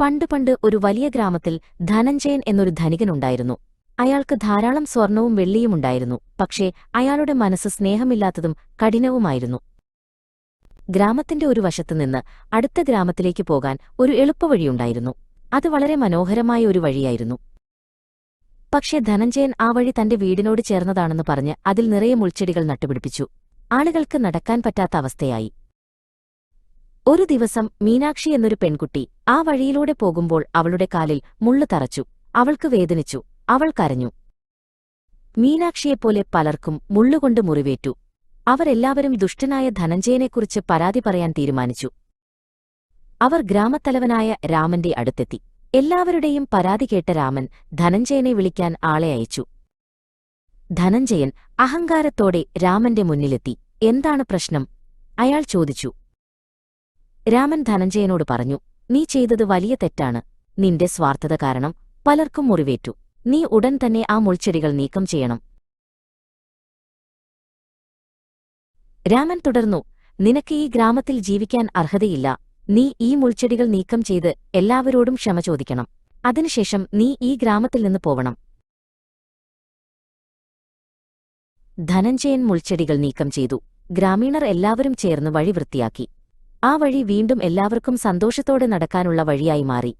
പണ്ട് പണ്ട് ഒരു വലിയ ഗ്രാമത്തിൽ ധനഞ്ജയൻ എന്നൊരു ധനികനുണ്ടായിരുന്നു. അയാൾക്ക് ധാരാളം സ്വർണവും വെള്ളിയും ഉണ്ടായിരുന്നു. പക്ഷേ അയാളുടെ മനസ്സ് സ്നേഹമില്ലാത്തതും കഠിനവുമായിരുന്നു. ഗ്രാമത്തിന്റെ ഒരു വശത്തുനിന്ന് അടുത്ത ഗ്രാമത്തിലേക്ക് പോകാൻ ഒരു എളുപ്പവഴിയുണ്ടായിരുന്നു. അത് വളരെ മനോഹരമായ ഒരു വഴിയായിരുന്നു. പക്ഷേ ധനഞ്ജയൻ ആ വഴി തന്റെ വീടിനോട് ചേർന്നതാണെന്ന് പറഞ്ഞ് അതിൽ നിറയെ മുൾച്ചെടികൾ നട്ടുപിടിപ്പിച്ചു. ആളുകൾക്ക് നടക്കാൻ പറ്റാത്ത അവസ്ഥയായി. ഒരു ദിവസം മീനാക്ഷി എന്നൊരു പെൺകുട്ടി ആ വഴിയിലൂടെ പോകുമ്പോൾ അവളുടെ കാലിൽ മുള്ളു തറച്ചു. അവൾക്ക് വേദനിച്ചു. അവൾ കരഞ്ഞു. മീനാക്ഷിയെപ്പോലെ പലർക്കും മുള്ളുകൊണ്ട് മുറിവേറ്റു. അവരെല്ലാവരും ദുഷ്ടനായ ധനഞ്ജയനെക്കുറിച്ച് പരാതി പറയാൻ തീരുമാനിച്ചു. അവർ ഗ്രാമത്തലവനായ രാമന്റെ അടുത്തെത്തി. എല്ലാവരുടെയും പരാതി കേട്ട രാമൻ ധനഞ്ജയനെ വിളിക്കാൻ ആളെ അയച്ചു. ധനഞ്ജയൻ അഹങ്കാരത്തോടെ രാമന്റെ മുന്നിലെത്തി. എന്താണ് പ്രശ്നം? അയാൾ ചോദിച്ചു. രാമൻ ധനഞ്ജയനോട് പറഞ്ഞു നീ ചെയ്തത് വലിയ തെറ്റാണ്. നിന്റെ സ്വാർത്ഥത കാരണം പലർക്കും മുറിവേറ്റു. നീ ഉടൻ തന്നെ ആ മുൾച്ചെടികൾ നീക്കം ചെയ്യണം. രാമൻ തുടർന്നു നിനക്ക് ഈ ഗ്രാമത്തിൽ ജീവിക്കാൻ അർഹതയില്ല. നീ ഈ മുൾച്ചെടികൾ നീക്കം ചെയ്ത് എല്ലാവരോടും ക്ഷമ ചോദിക്കണം. അതിനുശേഷം നീ ഈ ഗ്രാമത്തിൽ നിന്ന് പോവണം. ധനഞ്ജയൻ മുൾച്ചെടികൾ നീക്കം ചെയ്തു. ഗ്രാമീണർ എല്ലാവരും ചേർന്ന് വഴി വൃത്തിയാക്കി ആ വഴി വീണ്ടും എല്ലാവർക്കും സന്തോഷത്തോടെ നടക്കാനുള്ള വഴിയായി മാറി.